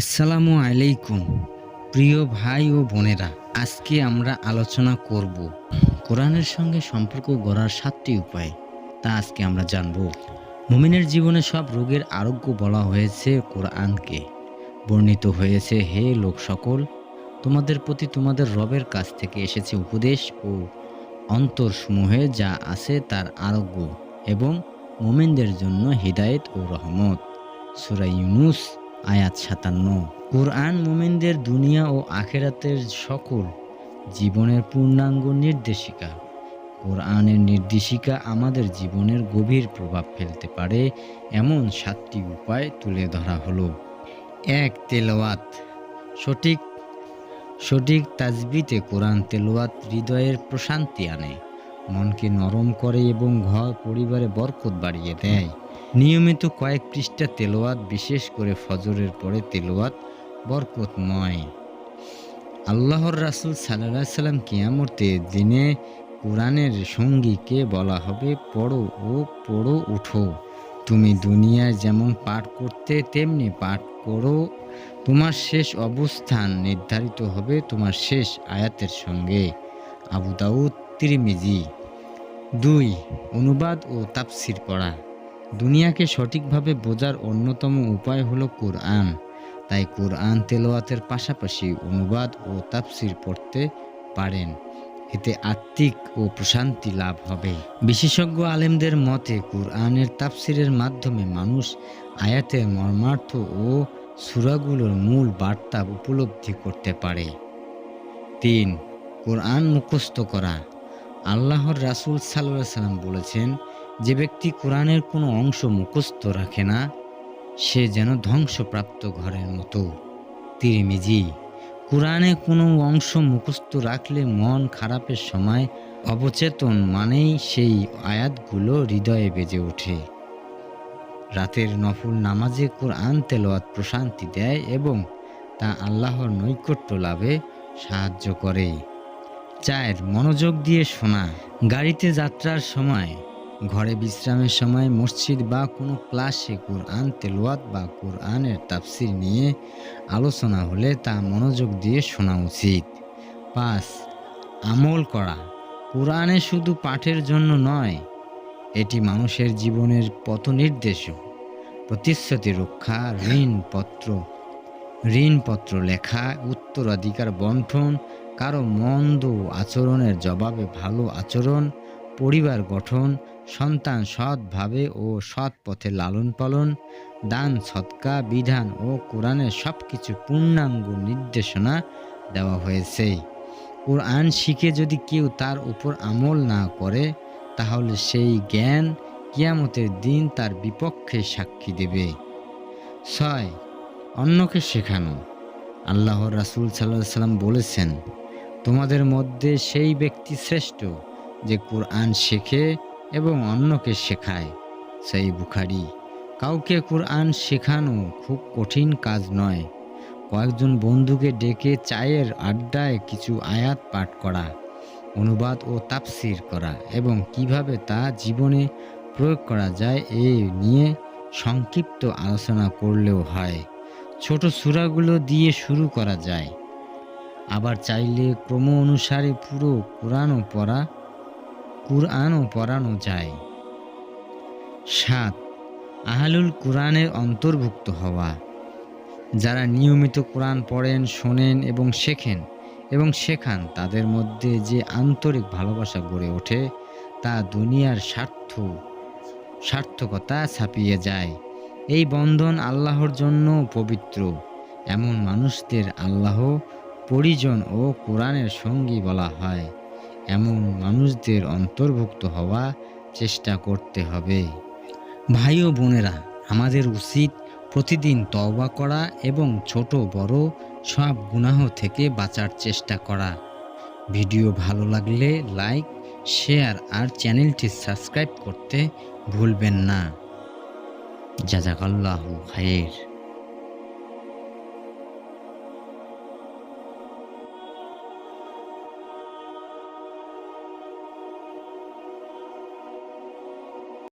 আসসালামু আলাইকুম, প্রিয় ভাই ও বোনেরা। আজকে আমরা আলোচনা করব কোরআনের সঙ্গে সম্পর্ক গড়ার সাতটি উপায়। তা আজকে আমরা জানব। মুমিনের জীবনে সব রোগের আরোগ্য বলা হয়েছে কোরআনকে। বর্ণিত হয়েছে, হে লোক সকল, তোমাদের প্রতি তোমাদের রবের কাছ থেকে এসেছে উপদেশ ও অন্তরসমূহে যা আছে তার আরোগ্য এবং মোমেনদের জন্য হিদায়েত ও রহমত। সূরা ইউনুস আয়াত সাতান্ন। কোরআন মোমেনদের দুনিয়া ও আখেরাতের সকল জীবনের পূর্ণাঙ্গ নির্দেশিকা। কোরআনের নির্দেশিকা আমাদের জীবনের গভীর প্রভাব ফেলতে পারে, এমন সাতটি উপায় তুলে ধরা হলো। এক, তেলাওয়াত। সঠিক সঠিক তাজবিতে কোরআন তেলাওয়াত হৃদয়ের প্রশান্তি আনে। মনকে নরম করে এবং ঘর পরিবারে বরকত বাড়িয়ে দেয়। নিয়মিত কয়েক পৃষ্ঠা তেলোয়াত বিশেষ করে ফজরের পরে তেলোয়াত বরকতময়। আল্লাহর রাসুল সাল্লাহ সাল্লাম কিয়ামতে দিনে কোরআনের সঙ্গীকে বলা হবে, পড়ো ও পড়ো উঠো। তুমি দুনিয়ায় যেমন পাঠ করতে, তেমনি পাঠ করো। তোমার শেষ অবস্থান নির্ধারিত হবে তোমার শেষ আয়াতের সঙ্গে। আবু দাউদ, তিরিমিজি। দুই, অনুবাদ ও তাফসির পড়া। দুনিয়াকে সঠিকভাবে বোঝার অন্যতম উপায় হলো কোরআন। তাই কোরআন তেলোয়াতের পাশাপাশি অনুবাদ ও তাফসির পড়তে পারেন। এতে আত্মিক ও প্রশান্তি লাভ হবে। বিশেষজ্ঞ আলেমদের মতে, কোরআনের তাফসিরের মাধ্যমে মানুষ আয়াতের মর্মার্থ ও সুরাগুলোর মূল বার্তা উপলব্ধি করতে পারে। তিন, কোরআন মুখস্থ করা। আল্লাহর রাসূল সাল্লাহ সাল্লাম বলেছেন যে ব্যক্তি কোরআনের কোনো অংশ মুখস্থ রাখে না, সে যেন ধ্বংসপ্রাপ্ত ঘরের মতো। তিরিমিজি, কোরআনে কোনো অংশ মুখস্থ রাখলে মন খারাপের সময় অবচেতন মানেই সেই আয়াতগুলো হৃদয়ে বেজে ওঠে। রাতের নফল নামাজে কোরআন তেলোয়াত প্রশান্তি দেয় এবং তা আল্লাহর নৈকট্য লাভে সাহায্য করে। চায়ের মনোযোগ দিয়ে শোনা। গাড়িতে যাত্রার সময় ঘরে বিশ্রামের সময় মসজিদ বা কোনো ক্লাসে কোরআন তেলোয়াত বা কোরআনের তাফসির নিয়ে আলোচনা হলে তা মনোযোগ দিয়ে শোনা উচিত। পাঁচ, আমল করা। কোরআনে শুধু পাঠের জন্য নয়, এটি মানুষের জীবনের পথ নির্দেশও প্রতিশ্রুতি রক্ষা ঋণপত্র ঋণপত্র লেখা, উত্তরাধিকার বন্টন, কারও মন্দ আচরণের জবাবে ভালো আচরণ, পরিবার গঠন সন্তান সৎভাবে ও সৎ পথে লালন পালন দান, সৎকা, বিধান ও কোরআনের সব কিছু পূর্ণাঙ্গ নির্দেশনা দেওয়া হয়েছে। কোরআন শিখে যদি কেউ তার উপর আমল না করে, তাহলে সেই জ্ঞান কিয়ামতের দিন তার বিপক্ষে সাক্ষী দেবে। ছয়, অন্যকে শেখানো। আল্লাহর রাসুল সাল্লাহ সাল্লাম বলেছেন, তোমাদের মধ্যে সেই ব্যক্তি শ্রেষ্ঠ যে কোরআন শেখে এবং অন্যকে শেখায়। সেই বুখারি কাউকে কোরআন শেখানো খুব কঠিন কাজ নয়। কয়েকজন বন্ধুকে ডেকে চায়ের আড্ডায় কিছু আয়াত পাঠ করা, অনুবাদ ও তাপসির করা এবং কীভাবে তা জীবনে প্রয়োগ করা যায় এ নিয়ে সংক্ষিপ্ত আলোচনা করলেও হয়। ছোট সূরাগুলো দিয়ে শুরু করা যায়। আবার চাইলে ক্রম অনুসারে পুরো কোরআনও পড়া কুরআনও পড়ানো যায়। সাত, আহলুল কোরআনের অন্তর্ভুক্ত হওয়া। যারা নিয়মিত কোরআন পড়েন, শোনেন এবং শেখেন এবং শেখান, তাদের মধ্যে যে আন্তরিক ভালোবাসা গড়ে ওঠে, তা দুনিয়ার স্বার্থ, সার্থকতা ছাপিয়ে যায়। এই বন্ধন আল্লাহর জন্য পবিত্র। এমন মানুষদের আল্লাহ পরিজন ও কোরআনের সঙ্গী বলা হয়। এমন মানুষদের অন্তর্ভুক্ত হওয়া চেষ্টা করতে হবে। ভাই ও বোনেরা, আমাদের উচিত প্রতিদিন তওবা করা এবং ছোট, বড় সব গুনাহ থেকে বাঁচার চেষ্টা করা। ভিডিও ভালো লাগলে লাইক, শেয়ার আর চ্যানেলটি সাবস্ক্রাইব করতে ভুলবেন না। জাজাকাল্লাহু খায়ের।